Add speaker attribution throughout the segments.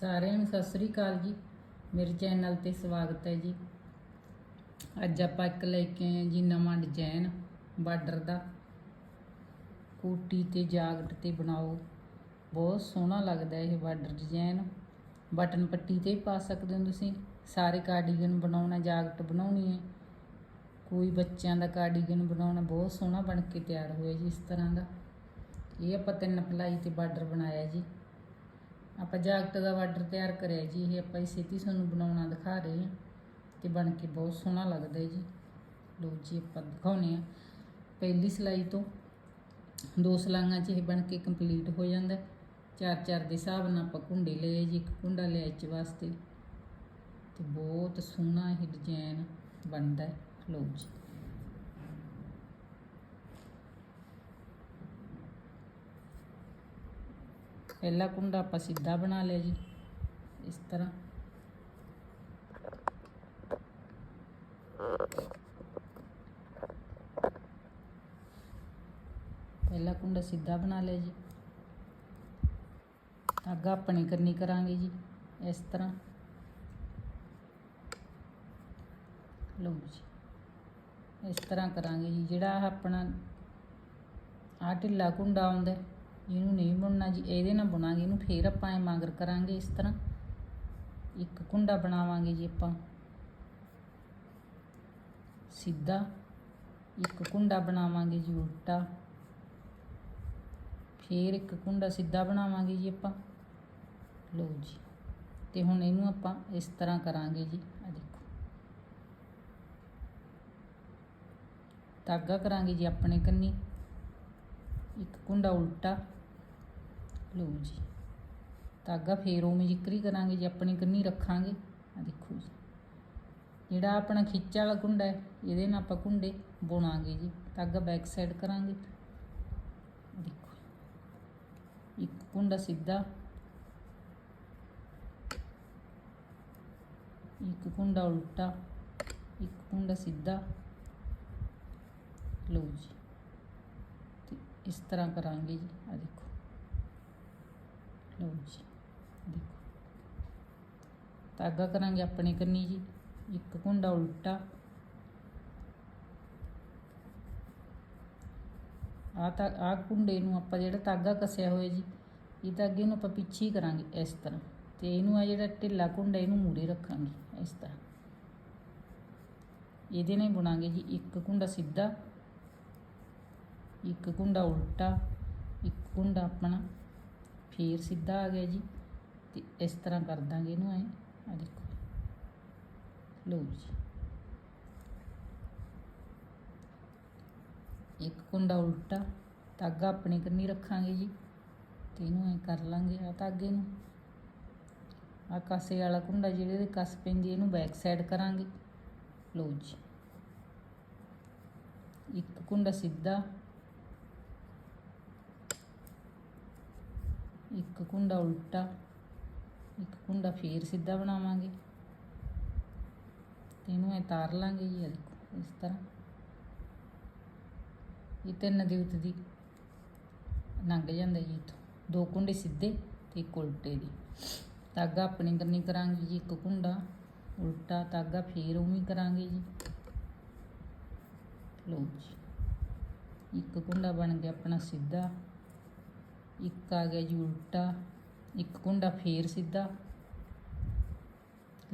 Speaker 1: ਸਾਰਿਆਂ ਨੂੰ ਸਤਿ ਸ੍ਰੀ ਅਕਾਲ ਜੀ। ਮੇਰੇ ਚੈਨਲ ਤੇ ਸਵਾਗਤ ਹੈ ਜੀ। ਅੱਜ ਆਪਾਂ ਇੱਕ ਲੈ ਕੇ ਆਏ ਹਾਂ ਜੀ ਨਵਾਂ ਡਿਜ਼ਾਈਨ ਬਾਰਡਰ ਦਾ। ਕੋਟੀ ਤੇ ਜਾਗਟ ਤੇ ਬਣਾਓ। ਬਹੁਤ ਸੋਹਣਾ ਲੱਗਦਾ ਇਹ ਬਾਰਡਰ ਡਿਜ਼ਾਈਨ ਬਟਨ ਪੱਟੀ ਤੇ ਪਾ ਸਕਦੇ ਹੋ ਤੁਸੀਂ। ਸਾਰੇ ਕਾਰਡੀਗਨ ਬਣਾਉਣਾ ਜਾਗਟ ਬਣਾਉਣੀ ਹੈ। ਕੋਈ ਬੱਚਿਆਂ ਦਾ ਕਾਰਡੀਗਨ ਬਣਾਉਣਾ ਬਹੁਤ ਸੋਹਣਾ ਬਣ ਕੇ ਤਿਆਰ ਹੋਇਆ ਜੀ ਇਸ ਤਰ੍ਹਾਂ ਦਾ। ਇਹ ਆਪਾਂ ਤਿੰਨ ਪਲਾਈ ਤੇ ਬਾਰਡਰ ਬਣਾਇਆ ਜੀ। ਆਪਾਂ ਜਾਕਟ ਦਾ ਬਾਰਡਰ ਤਿਆਰ ਕਰਿਆ ਜੀ, ਇਹ ਆਪਾਂ ਇਸੇ ਤੀ ਤੁਹਾਨੂੰ ਬਣਾਉਣਾ ਦਿਖਾ ਰਹੇ ਹਾਂ ਤੇ ਬਣ ਕੇ ਬਹੁਤ ਸੋਹਣਾ ਲੱਗਦਾ ਹੈ ਜੀ। ਲੋ ਜੀ ਆਪਾਂ ਦਿਖਾਉਨੇ ਆ ਪਹਿਲੀ ਸਲਾਈ ਤੋਂ ਦੋ ਸਲਾਈਆਂ 'ਚ ਇਹ ਬਣ ਕੇ ਕੰਪਲੀਟ ਹੋ ਜਾਂਦਾ। ਚਾਰ ਚਾਰ ਦੇ ਹਿਸਾਬ ਨਾਲ ਆਪਾਂ ਕੁੰਡੇ ਲਏ ਜੀ, ਇੱਕ ਕੁੰਡਾ ਲਿਆ ਇੱਚ ਵਾਸਤੇ। ਤੇ ਬਹੁਤ ਸੋਹਣਾ ਇਹ ਡਿਜ਼ਾਈਨ ਬਣਦਾ ਹੈ। ਲੋ ਜੀ। ਪਹਿਲਾ ਕੁੰਡਾ ਆਪਾਂ ਸਿੱਧਾ ਬਣਾ ਲਿਆ ਜੀ, ਇਸ ਤਰ੍ਹਾਂ। ਪਹਿਲਾ ਕੁੰਡਾ ਸਿੱਧਾ ਬਣਾ ਲਿਆ ਜੀ। ਧਾਗਾ ਆਪਣੀ ਕਰਨੀ ਕਰਾਂਗੇ ਜੀ, ਇਸ ਤਰ੍ਹਾਂ। ਲਓ ਜੀ, ਇਸ ਤਰ੍ਹਾਂ ਕਰਾਂਗੇ ਜੀ, ਜਿਹੜਾ ਆਹ ਆਪਣਾ ਆਹ ਢਿੱਲਾ ਕੁੰਡਾ ਆਉਂਦਾ ਇਹਨੂੰ ਨਹੀਂ ਬੁਣਨਾ ਜੀ, ਇਹਦੇ ਨਾਲ ਬੁਣਾਂਗੇ, ਇਹਨੂੰ ਫੇਰ ਆਪਾਂ ਐ ਮਾਂਗਰ ਕਰਾਂਗੇ ਇਸ ਤਰ੍ਹਾਂ। ਇੱਕ ਕੁੰਡਾ ਬਣਾਵਾਂਗੇ ਜੀ ਆਪਾਂ। ਸਿੱਧਾ ਇੱਕ ਕੁੰਡਾ ਬਣਾਵਾਂਗੇ ਜੀ ਉਲਟਾ। ਫੇਰ ਇੱਕ ਕੁੰਡਾ ਸਿੱਧਾ ਬਣਾਵਾਂਗੇ ਜੀ ਆਪਾਂ। ਲਓ ਜੀ, ਤੇ ਹੁਣ ਇਹਨੂੰ ਆਪਾਂ ਇਸ ਤਰ੍ਹਾਂ ਕਰਾਂਗੇ ਜੀ, ਆ ਦੇਖੋ। ਧਾਗਾ ਕਰਾਂਗੇ ਜੀ ਆਪਣੇ ਕੰਨੀ। ਇੱਕ ਕੁੰਡਾ ਉਲਟਾ। ਲਓ ਜੀ। ਧਾਗਾ ਫੇਰ ਉਵੇਂ ਜ਼ਿਕਰੀ ਕਰਾਂਗੇ, ਜੀ ਆਪਣੀ ਕੰਨੀ ਰੱਖਾਂਗੇ। ਆ ਦੇਖੋ ਜੀ। ਜਿਹੜਾ ਆਪਣਾ ਖਿੱਚ ਵਾਲਾ ਕੁੰਡਾ ਹੈ, ਇਹਦੇ ਨਾਲ ਆਪਾਂ ਕੁੰਡੇ ਬੁਣਾਂਗੇ ਜੀ। ਧਾਗਾ ਬੈਕ ਸਾਈਡ ਕਰਾਂਗੇ। ਦੇਖੋ। ਇੱਕ ਕੁੰਡਾ ਸਿੱਧਾ। ਇੱਕ ਕੁੰਡਾ ਉਲਟਾ। ਇੱਕ ਕੁੰਡਾ ਸਿੱਧਾ। ਲਓ ਜੀ। ਤੇ ਇਸ ਤਰ੍ਹਾਂ ਕਰਾਂਗੇ ਜੀ। ਆ ਦੇਖੋ। ਲਓ ਜੀ। ਦੇਖੋ। ਧਾਗਾ ਕਰਾਂਗੇ ਆਪਣੇ ਕੰਨੀ ਜੀ। ਇੱਕ ਕੁੰਡਾ ਉਲਟਾ। ਆ ਤਾਂ ਆ ਕੁੰਡੇ ਨੂੰ ਆਪਾਂ ਜਿਹੜਾ ਧਾਗਾ ਕੱਸਿਆ ਹੋਇਆ ਜੀ, ਇਹ ਧਾਗੇ ਨੂੰ ਆਪਾਂ ਪਿੱਛੇ ਹੀ ਕਰਾਂਗੇ ਇਸ ਤਰ੍ਹਾਂ। ਤੇ ਇਹਨੂੰ ਆ ਜਿਹੜਾ ਢਿੱਲਾ ਕੁੰਡਾ, ਇਹਨੂੰ ਮੂਰੇ ਰੱਖਾਂਗੇ ਇਸ ਤਰ੍ਹਾਂ। ਇਹਦੇ ਨਾਲ ਹੀ ਬੁਣਾਂਗੇ ਜੀ। ਇੱਕ ਕੁੰਡਾ ਸਿੱਧਾ, ਇੱਕ ਕੁੰਡਾ ਉਲਟਾ, ਇੱਕ ਕੁੰਡਾ ਆਪਣਾ ਫੇਰ ਸਿੱਧਾ ਆ ਗਿਆ ਜੀ। ਤੇ ਇਸ ਤਰ੍ਹਾਂ ਕਰ ਦਾਂਗੇ ਇਹਨੂੰ ਐ। ਆ ਦੇਖੋ। ਲਓ ਜੀ। ਇੱਕ ਕੁੰਡਾ ਉਲਟਾ, ਧਾਗਾ ਆਪਣੇ ਕੰਨੀ ਰੱਖਾਂਗੇ ਜੀ। ਤੇ ਇਹਨੂੰ ਐ ਕਰ ਲਾਂਗੇ ਆ ਧਾਗੇ ਨੂੰ। ਆ ਕਾਸੇ ਵਾਲਾ ਕੁੰਡਾ ਜਿਹੜੇ ਦੇ ਕਸ ਪੈਂਦੀ ਇਹਨੂੰ ਬੈਕ ਸਾਈਡ ਕਰਾਂਗੇ। ਲਓ ਜੀ। ਇੱਕ ਕੁੰਡਾ ਸਿੱਧਾ। ਇੱਕ ਕੁੰਡਾ ਉਲਟਾ, ਇੱਕ ਕੁੰਡਾ ਫੇਰ ਸਿੱਧਾ ਬਣਾਵਾਂਗੇ। ਤੇ ਇਹਨੂੰ ਐ ਤਾਰ ਲਾਂਗੇ ਜੀ ਇਹ ਦੇਖੋ, ਇਸ ਤਰ੍ਹਾਂ। ਇਹ ਤਿੰਨ ਦੇ ਉੱਤੇ ਦੀ ਲੰਘ ਜਾਂਦਾ ਜੀ ਇੱਥੋਂ। ਦੋ ਕੁੰਡੇ ਸਿੱਧੇ ਤੇ ਇੱਕ ਉਲਟੇ ਦੀ। ਧਾਗਾ ਆਪਣੀ ਕਰਨੀ ਕਰਾਂਗੇ ਜੀ, ਇੱਕ ਕੁੰਡਾ ਉਲਟਾ, ਧਾਗਾ ਫੇਰ ਉਵੇਂ ਕਰਾਂਗੇ ਜੀ। ਲਓ ਜੀ, ਇੱਕ ਕੁੰਡਾ ਬਣ ਗਿਆ ਆਪਣਾ ਸਿੱਧਾ। ਇੱਕ ਆ ਗਿਆ ਜੀ ਉਲਟਾ, ਇੱਕ ਕੁੰਡਾ ਫੇਰ ਸਿੱਧਾ।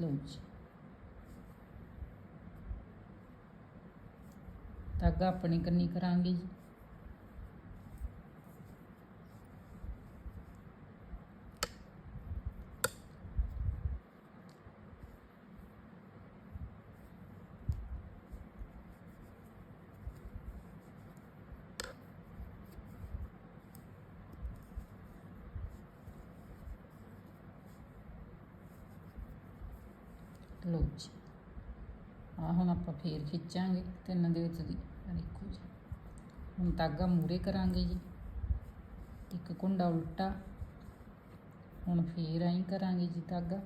Speaker 1: ਲਓ ਜੀ। ਧਾਗਾ ਆਪਣੇ ਕੰਨੀ ਕਰਾਂਗੇ ਜੀ। ਲਓ ਜੀ। ਆ ਹੁਣ ਆਪਾਂ ਫੇਰ ਖਿੱਚਾਂਗੇ ਤਿੰਨ ਦੇ ਵਿੱਚ ਦੀ। ਦੇਖੋ ਜੀ। ਹੁਣ ਧਾਗਾ ਮੂਰੇ ਕਰਾਂਗੇ ਜੀ। ਇੱਕ ਕੁੰਡਾ ਉਲਟਾ। ਹੁਣ ਫੇਰ ਐਂ ਕਰਾਂਗੇ ਜੀ ਧਾਗਾ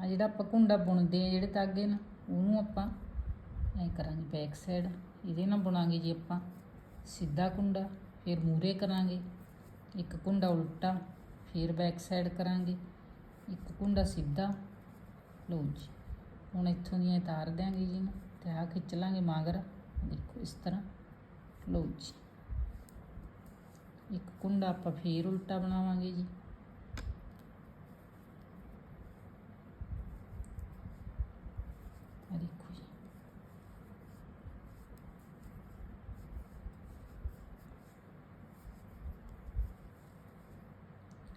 Speaker 1: ਆ ਜਿਹੜਾ ਆਪਾਂ ਕੁੰਡਾ ਬੁਣਦੇ ਆ, ਜਿਹੜੇ ਧਾਗੇ ਨਾਲ ਉਹਨੂੰ ਆਪਾਂ ਐਂ ਕਰਾਂਗੇ ਬੈਕ ਸਾਈਡ ਇਹਦੇ ਨਾਲ ਬੁਣਾਂਗੇ ਜੀ ਆਪਾਂ ਸਿੱਧਾ ਕੁੰਡਾ, ਫਿਰ ਮੂਰੇ ਕਰਾਂਗੇ। ਇੱਕ ਕੁੰਡਾ ਉਲਟਾ, ਫਿਰ ਬੈਕ ਸਾਈਡ ਕਰਾਂਗੇ। ਇੱਕ ਕੁੰਡਾ ਸਿੱਧਾ। ਲਓ ਜੀ। ਹੁਣ ਇੱਥੋਂ ਦੀਆਂ ਉਤਾਰ ਦਿਆਂਗੇ ਜੀ ਨੂੰ ਤੇ ਆਹ ਖਿੱਚ ਲਾਂਗੇ ਮਾਗਰ। ਦੇਖੋ ਇਸ ਤਰ੍ਹਾਂ। ਲਓ ਜੀ। ਇੱਕ ਕੁੰਡਾ ਆਪਾਂ ਫੇਰ ਉਲਟਾ ਬਣਾਵਾਂਗੇ ਜੀ। ਦੇਖੋ ਜੀ।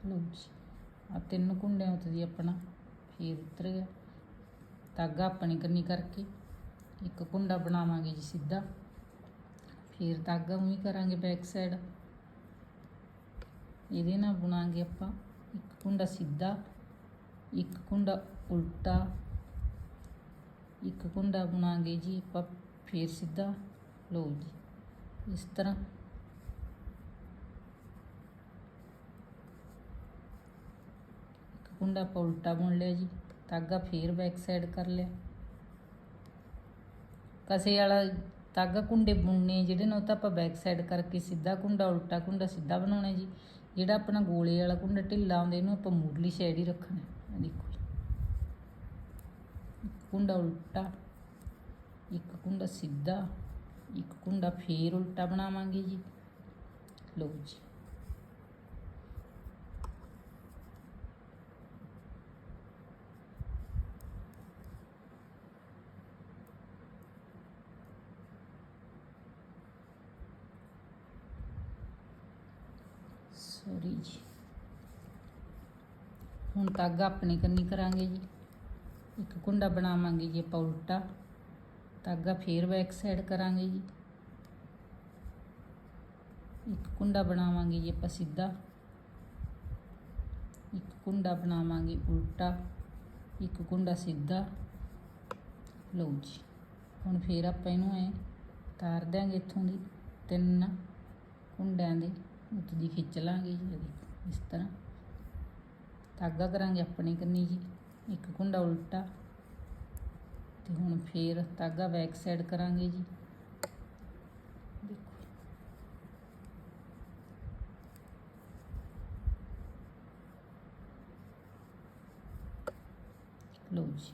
Speaker 1: ਲਓ ਜੀ। ਆ ਤਿੰਨ ਕੁੰਡਿਆਂ ਉੱਤੇ ਦੀ ਆਪਣਾ ਫੇਰ ਉਤਰ ਗਿਆ। ਧਾਗਾ ਆਪਣੀ ਕੰਨੀ ਕਰਕੇ ਇੱਕ ਕੁੰਡਾ ਬਣਾਵਾਂਗੇ ਜੀ ਸਿੱਧਾ। ਫਿਰ ਧਾਗਾ ਉਵੇਂ ਕਰਾਂਗੇ ਬੈਕ ਸਾਈਡ ਇਹਦੇ ਨਾਲ ਬੁਣਾਂਗੇ ਆਪਾਂ ਇੱਕ ਕੁੰਡਾ ਸਿੱਧਾ, ਇੱਕ ਕੁੰਡਾ ਉਲਟਾ, ਇੱਕ ਕੁੰਡਾ ਬੁਣਾਂਗੇ ਜੀ ਆਪਾਂ ਫੇਰ ਸਿੱਧਾ। ਲਓ ਜੀ, ਇਸ ਤਰ੍ਹਾਂ। ਇੱਕ ਕੁੰਡਾ ਆਪਾਂ ਉਲਟਾ ਬੁਣ ਲਿਆ ਜੀ। ਧਾਗਾ ਫੇਰ ਬੈਕ ਸਾਈਡ ਕਰ ਲਿਆ। ਕਸੇ ਵਾਲਾ ਧਾਗਾ ਕੁੰਡੇ ਬੁਣਨੇ ਜਿਹੜੇ ਨੇ ਉਹ ਤਾਂ ਆਪਾਂ ਬੈਕ ਸਾਈਡ ਕਰਕੇ ਸਿੱਧਾ ਕੁੰਡਾ, ਉਲਟਾ ਕੁੰਡਾ ਸਿੱਧਾ ਬਣਾਉਣਾ ਜੀ। ਜਿਹੜਾ ਆਪਣਾ ਗੋਲੇ ਵਾਲਾ ਕੁੰਡਾ ਢਿੱਲਾ ਆਉਂਦਾ ਇਹਨੂੰ ਆਪਾਂ ਮੂਰਲੀ ਸਾਈਡ ਹੀ ਰੱਖਣਾ ਦੇਖੋ ਜੀ। ਇੱਕ ਕੁੰਡਾ ਉਲਟਾ, ਇੱਕ ਕੁੰਡਾ ਸਿੱਧਾ, ਇੱਕ ਕੁੰਡਾ ਫੇਰ ਉਲਟਾ ਬਣਾਵਾਂਗੇ ਜੀ। ਲਓ ਜੀ। ਸੋਰੀ ਜੀ। ਹੁਣ ਧਾਗਾ ਆਪਣੇ ਕੰਨੀ ਕਰਾਂਗੇ ਜੀ। ਇੱਕ ਕੁੰਡਾ ਬਣਾਵਾਂਗੇ ਜੀ ਆਪਾਂ ਉਲਟਾ। ਧਾਗਾ ਫੇਰ ਬੈਕ ਸਾਈਡ ਕਰਾਂਗੇ ਜੀ। ਇੱਕ ਕੁੰਡਾ ਬਣਾਵਾਂਗੇ ਜੀ ਆਪਾਂ ਸਿੱਧਾ। ਇੱਕ ਕੁੰਡਾ ਬਣਾਵਾਂਗੇ ਉਲਟਾ। ਇੱਕ ਕੁੰਡਾ ਸਿੱਧਾ। ਲਓ ਜੀ, ਹੁਣ ਫੇਰ ਆਪਾਂ ਇਹਨੂੰ ਐ ਤਾਰ ਦਿਆਂਗੇ ਇੱਥੋਂ ਦੀ ਤਿੰਨ ਕੁੰਡਿਆਂ ਦੇ। ਉੱਤ ਦੀ ਖਿੱਚ ਲਾਂਗੇ ਜੀ ਇਸ ਤਰ੍ਹਾਂ। ਧਾਗਾ ਕਰਾਂਗੇ ਆਪਣੇ ਕੰਨੀ ਜੀ, ਇੱਕ ਕੁੰਡਾ ਉਲਟਾ। ਤੇ ਹੁਣ ਫੇਰ ਧਾਗਾ ਬੈਕ ਸਾਈਡ ਕਰਾਂਗੇ ਜੀ। ਦੇਖੋ। ਲਓ ਜੀ।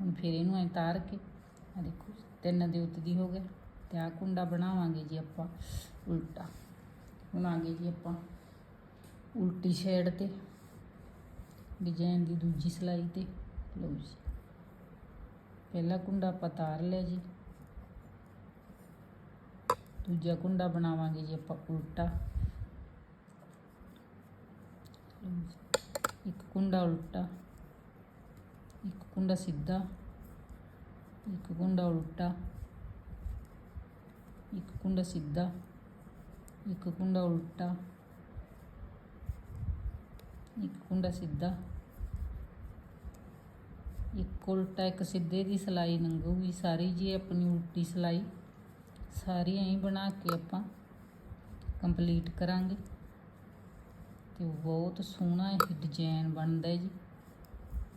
Speaker 1: ਹੁਣ ਫਿਰ ਇਹਨੂੰ ਐ ਤਾਰ ਕੇ ਆ ਦੇਖੋ, ਤਿੰਨ ਦੇ ਉੱਤੇ ਦੀ ਹੋ ਗਿਆ। ਤੇ ਆ ਕੁੰਡਾ ਬਣਾਵਾਂਗੇ ਜੀ ਆਪਾਂ ਉਲਟਾ ਬਣਾਂਗੇ ਜੀ ਆਪਾਂ ਉਲਟੀ ਸਾਈਡ ਤੇ ਡਿਜ਼ਾਈਨ ਦੀ ਦੂਜੀ ਸਲਾਈ ਤੇ ਲਓ ਜੀ ਪਹਿਲਾ ਕੁੰਡਾ ਆਪਾਂ ਤਾਰ ਲਿਆ ਜੀ ਦੂਜਾ ਕੁੰਡਾ ਬਣਾਵਾਂਗੇ ਜੀ ਆਪਾਂ ਉਲਟਾ ਇੱਕ ਕੁੰਡਾ ਉਲਟਾ ਇੱਕ ਕੁੰਡਾ ਸਿੱਧਾ ਇੱਕ ਕੁੰਡਾ ਉਲਟਾ ਇੱਕ ਕੁੰਡਾ ਸਿੱਧਾ, ਇੱਕ ਕੁੰਡਾ ਉਲਟਾ, ਇੱਕ ਕੁੰਡਾ ਸਿੱਧਾ, ਇੱਕ ਉਲਟਾ, ਇੱਕ ਸਿੱਧੇ ਦੀ ਸਲਾਈ ਲੰਘੂਗੀ ਸਾਰੀ ਜੀ ਆਪਣੀ ਉਲਟੀ ਸਲਾਈ, ਸਾਰੀ ਐਂ ਬਣਾ ਕੇ ਆਪਾਂ ਕੰਪਲੀਟ ਕਰਾਂਗੇ। ਤੇ ਬਹੁਤ ਸੋਹਣਾ ਇਹ ਡਿਜ਼ਾਈਨ ਬਣਦਾ ਹੈ ਜੀ।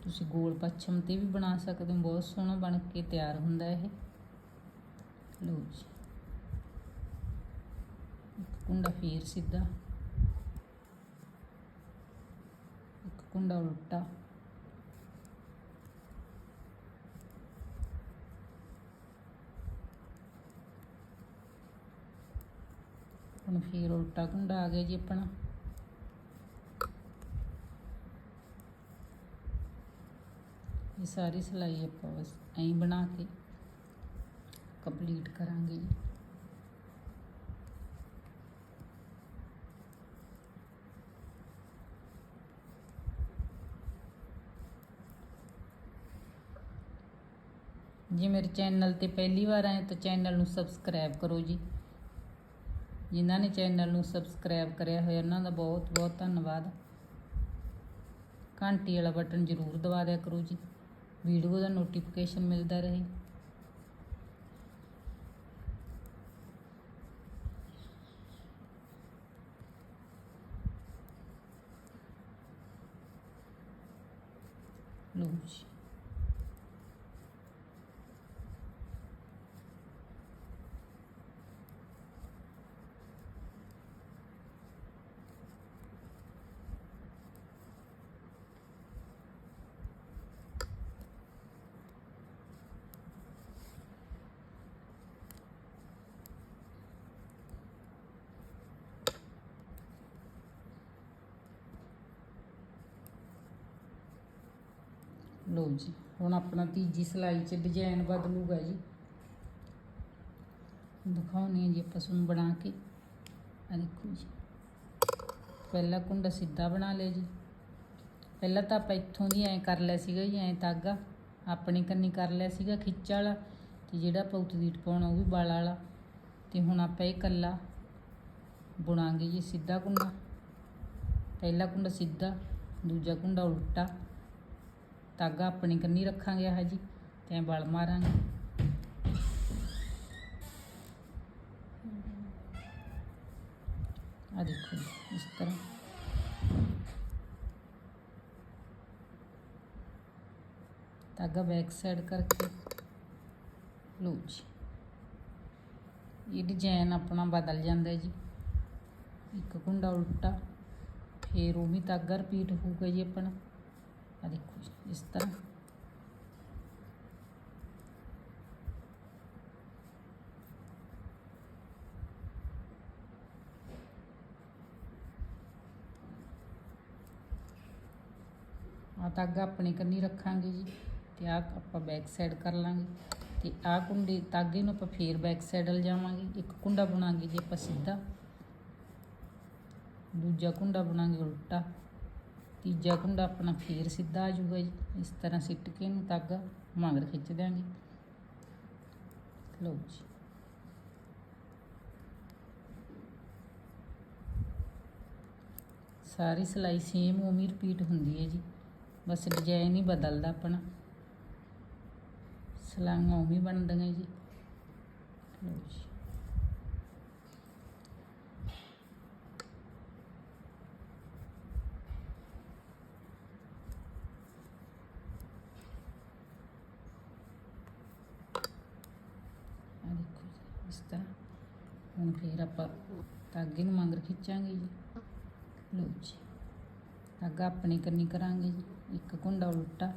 Speaker 1: ਤੁਸੀਂ ਗੋਲ ਪੱਛਮ ਤੇ ਵੀ ਬਣਾ ਸਕਦੇ ਹੋ। ਬਹੁਤ ਸੋਹਣਾ ਬਣ ਕੇ ਤਿਆਰ ਹੁੰਦਾ ਇਹ। ਲਓ ਜੀ। ਕੁੰਡਾ ਫੇਰ ਸਿੱਧਾ। ਇੱਕ ਕੁੰਡਾ ਉਲਟਾ। ਹੁਣ ਫੇਰ ਉਲਟਾ ਕੁੰਡਾ ਆ ਗਿਆ ਜੀ ਆਪਣਾ। ਇਹ ਸਾਰੀ ਸਿਲਾਈ ਆਪਾਂ ਬਸ ਐਂ ਬਣਾ ਕੇ ਕੰਪਲੀਟ ਕਰਾਂਗੇ ਜੀ। ਜੇ ਮੇਰੇ ਚੈਨਲ ਤੇ ਪਹਿਲੀ ਵਾਰ ਆਏ ਤਾਂ ਚੈਨਲ ਨੂੰ ਸਬਸਕ੍ਰਾਈਬ ਕਰੋ ਜੀ। ਜਿਨ੍ਹਾਂ ਨੇ ਚੈਨਲ ਨੂੰ ਸਬਸਕ੍ਰਾਈਬ ਕਰਿਆ ਹੋਇਆ, ਉਹਨਾਂ ਦਾ ਬਹੁਤ ਬਹੁਤ ਧੰਨਵਾਦ। ਘੰਟੀ ਵਾਲਾ ਬਟਨ ਜ਼ਰੂਰ ਦਬਾ ਦਿਆ ਕਰੋ ਜੀ। ਵੀਡੀਓ ਦਾ ਨੋਟੀਫਿਕੇਸ਼ਨ ਮਿਲਦਾ ਰਹੇ। ਲਓ ਜੀ। ਲਓ ਜੀ, ਹੁਣ ਆਪਣਾ ਤੀਜੀ ਸਲਾਈ 'ਚ ਡਿਜ਼ਾਈਨ ਬਦਲੂਗਾ ਜੀ। ਦਿਖਾਉਣੀ ਹੈ ਜੀ ਆਪਾਂ ਤੁਹਾਨੂੰ ਬਣਾ ਕੇ। ਆ ਦੇਖੋ ਜੀ। ਪਹਿਲਾ ਕੁੰਡਾ ਸਿੱਧਾ ਬਣਾ ਲਿਆ ਜੀ। ਪਹਿਲਾਂ ਤਾਂ ਆਪਾਂ ਇੱਥੋਂ ਦੀ ਐਂ ਕਰ ਲਿਆ ਸੀਗਾ ਜੀ, ਐਂ ਤਾਗਾ ਆਪਣੇ ਕੰਨੀ ਕਰ ਲਿਆ ਸੀਗਾ ਖਿੱਚ ਵਾਲਾ ਤੇ ਜਿਹੜਾ ਪੌਤ ਦੀ ਟਪਾਉਣਾ ਉਹ ਵੀ ਬਾਲ ਵਾਲਾ। ਤੇ ਹੁਣ ਆਪਾਂ ਇਹ ਕੱਲਾ ਬੁਣਾਂਗੇ ਜੀ, ਸਿੱਧਾ ਕੁੰਡਾ। ਪਹਿਲਾ ਕੁੰਡਾ ਸਿੱਧਾ, ਦੂਜਾ ਕੁੰਡਾ ਉਲਟਾ। ਧਾਗਾ ਆਪਣੀ ਕੰਨੀ ਰੱਖਾਂਗੇ ਆਹ ਜੀ ਤੇ ਐਂ ਬਲ ਮਾਰਾਂਗੇ। ਆ ਦੇਖੋ ਜੀ, ਇਸ ਤਰ੍ਹਾਂ। ਧਾਗਾ ਬੈਕ ਸਾਈਡ ਕਰਕੇ। ਲੋ ਜੀ। ਇਹ ਡਿਜ਼ਾਈਨ ਆਪਣਾ ਬਦਲ ਜਾਂਦਾ ਜੀ। ਇੱਕ ਕੁੰਡਾ ਉਲਟਾ ਫੇਰ ਉਹ ਵੀ ਧਾਗਾ ਰਿਪੀਟ ਹੋਊਗਾ ਜੀ ਆਪਣਾ। ਆ ਦੇਖੋ ਜੀ। ਇਸ ਤਰ੍ਹਾਂ ਆ ਤਾਗਾ ਆਪਣੇ ਕੰਨੀ ਰੱਖਾਂਗੇ ਜੀ ਤੇ ਆ ਆਪਾਂ ਬੈਕ ਸਾਈਡ ਕਰ ਲਾਂਗੇ ਤੇ ਆ ਕੁੰਡੇ ਧਾਗੇ ਨੂੰ ਆਪਾਂ ਫੇਰ ਬੈਕ ਸਾਈਡ ਲਿਜਾਵਾਂਗੇ ਇੱਕ ਕੁੰਡਾ ਬਣਾਵਾਂਗੇ ਜੀ ਆਪਾਂ ਸਿੱਧਾ, ਦੂਜਾ ਕੁੰਡਾ ਬਣਾਵਾਂਗੇ ਉਲਟਾ। ਤੀਜਾ ਕੁੰਡਾ ਆਪਣਾ ਫੇਰ ਸਿੱਧਾ ਆ ਜਾਊਗਾ ਜੀ। ਇਸ ਤਰ੍ਹਾਂ ਸਿੱਟ ਕੇ ਇਹਨੂੰ ਤਾਗਾ ਮਗਰ ਖਿੱਚ ਦਿਆਂਗੇ। ਲਓ ਜੀ। ਸਾਰੀ ਸਿਲਾਈ ਸੇਮ ਉਵੇਂ ਰਿਪੀਟ ਹੁੰਦੀ ਹੈ ਜੀ। ਬਸ ਡਿਜ਼ਾਈਨ ਹੀ ਬਦਲਦਾ ਆਪਣਾ। ਸਲਾਈਆਂ ਉਵੇਂ ਬਣਦੀਆਂ ਜੀ। ਲਓ ਜੀ ਆ ਦੇਖੋ ਜੀ ਇਸ ਤਰ੍ਹਾਂ। ਹੁਣ ਫੇਰ ਆਪਾਂ ਧਾਗੇ ਨੂੰ ਮੰਗਰ ਖਿੱਚਾਂਗੇ ਜੀ। ਲਓ ਜੀ। ਧਾਗਾ ਆਪਣੇ ਕਰਨੀ ਕਰਾਂਗੇ ਜੀ। ਇੱਕ ਕੁੰਡਾ ਉਲਟਾ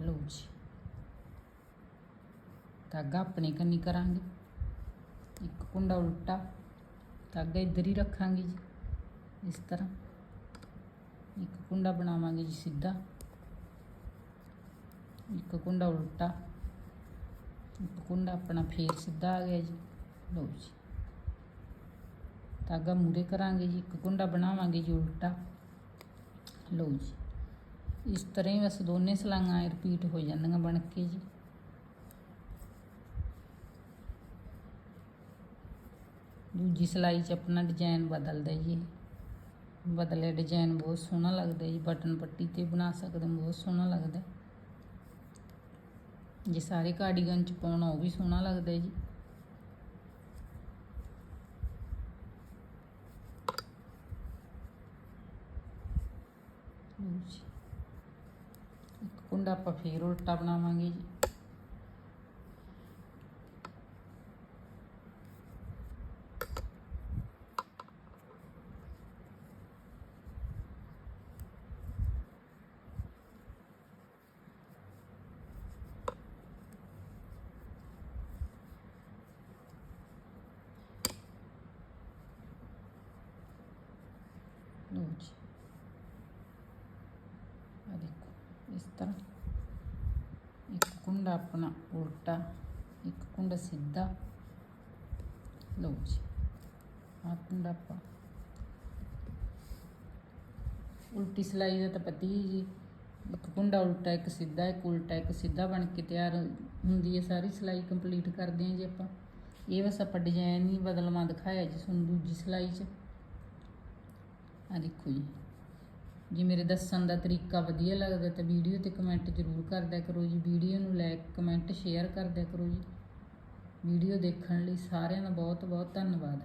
Speaker 1: ਲਓ ਜੀ ਧਾਗਾ ਆਪਣੇ ਕੰਨੀ ਕਰਾਂਗੇ। ਇੱਕ ਕੁੰਡਾ ਉਲਟਾ ਧਾਗਾ ਇੱਧਰ ਹੀ ਰੱਖਾਂਗੇ ਜੀ, ਇਸ ਤਰ੍ਹਾਂ। ਇੱਕ ਕੁੰਡਾ ਬਣਾਵਾਂਗੇ ਜੀ ਸਿੱਧਾ। ਇੱਕ ਕੁੰਡਾ ਉਲਟਾ, ਇੱਕ ਕੁੰਡਾ ਆਪਣਾ ਫੇਰ ਸਿੱਧਾ ਆ ਗਿਆ ਜੀ। ਲਓ ਜੀ। ਧਾਗਾ ਮੂਰੇ ਕਰਾਂਗੇ ਜੀ, ਇੱਕ ਕੁੰਡਾ ਬਣਾਵਾਂਗੇ ਜੀ ਉਲਟਾ। ਲਓ ਜੀ। ਇਸ ਤਰ੍ਹਾਂ ਹੀ ਬਸ ਦੋਨੇ ਸਲਾਈਆਂ ਰਿਪੀਟ ਹੋ ਜਾਂਦੀਆਂ ਬਣ ਕੇ ਜੀ। ਦੂਜੀ ਸਲਾਈ 'ਚ ਆਪਣਾ ਡਿਜ਼ਾਈਨ ਬਦਲਦਾ ਜੀ। ਇਹ ਬਦਲਿਆ ਡਿਜ਼ਾਈਨ ਬਹੁਤ ਸੋਹਣਾ ਲੱਗਦਾ ਜੀ। ਬਟਨ ਪੱਟੀ ਤੇ ਬਣਾ ਸਕਦੇ, ਬਹੁਤ ਸੋਹਣਾ ਲੱਗਦਾ। ਜੇ ਸਾਰੇ ਕਾਰਡੀਗਨ 'ਚ ਪਾਉਣਾ, ਉਹ ਵੀ ਸੋਹਣਾ ਲੱਗਦਾ ਜੀ। ਜੀ। ਇੱਕ ਕੁੰਡਾ ਆਪਾਂ ਫੇਰ ਉਲਟਾ ਬਣਾਵਾਂਗੇ ਜੀ ਲਓ ਜੀ ਆ ਦੇਖੋ ਇਸ ਤਰ੍ਹਾਂ ਇੱਕ ਕੁੰਡਾ ਆਪਣਾ ਉਲਟਾ, ਇੱਕ ਕੁੰਡਾ ਸਿੱਧਾ। ਲਓ ਜੀ ਆ ਕੁੰਡਾ ਆਪਾਂ। ਉਲਟੀ ਸਲਾਈ ਦਾ ਤਾਂ ਪਤੀ ਜੀ। ਇੱਕ ਕੁੰਡਾ ਉਲਟਾ, ਇੱਕ ਸਿੱਧਾ, ਇੱਕ ਉਲਟਾ, ਇੱਕ ਸਿੱਧਾ ਬਣ ਕੇ ਤਿਆਰ ਹੁੰਦੀ ਹੈ ਸਾਰੀ ਸਲਾਈ ਕੰਪਲੀਟ ਕਰਦੇ ਹਾਂ ਜੀ ਆਪਾਂ। ਇਹ ਬਸ ਆਪਾਂ ਡਿਜ਼ਾਈਨ ਹੀ ਬਦਲਵਾ ਦਿਖਾਇਆ ਜੀ ਤੁਹਾਨੂੰ ਦੂਜੀ ਸਲਾਈ 'ਚ। ਆ ਦੇਖੋ ਜੀ। ਜੇ ਮੇਰੇ ਦੱਸਣ ਦਾ ਤਰੀਕਾ ਵਧੀਆ ਲੱਗਦਾ ਤਾਂ ਵੀਡੀਓ ਤੇ ਕਮੈਂਟ ਜ਼ਰੂਰ ਕਰਦਿਆ ਕਰੋ ਜੀ। ਵੀਡੀਓ ਨੂੰ ਲਾਈਕ ਕਮੈਂਟ ਸ਼ੇਅਰ ਕਰਦਿਆ ਕਰੋ ਜੀ। ਵੀਡੀਓ ਦੇਖਣ ਲਈ ਸਾਰਿਆਂ ਦਾ ਬਹੁਤ ਬਹੁਤ ਧੰਨਵਾਦ।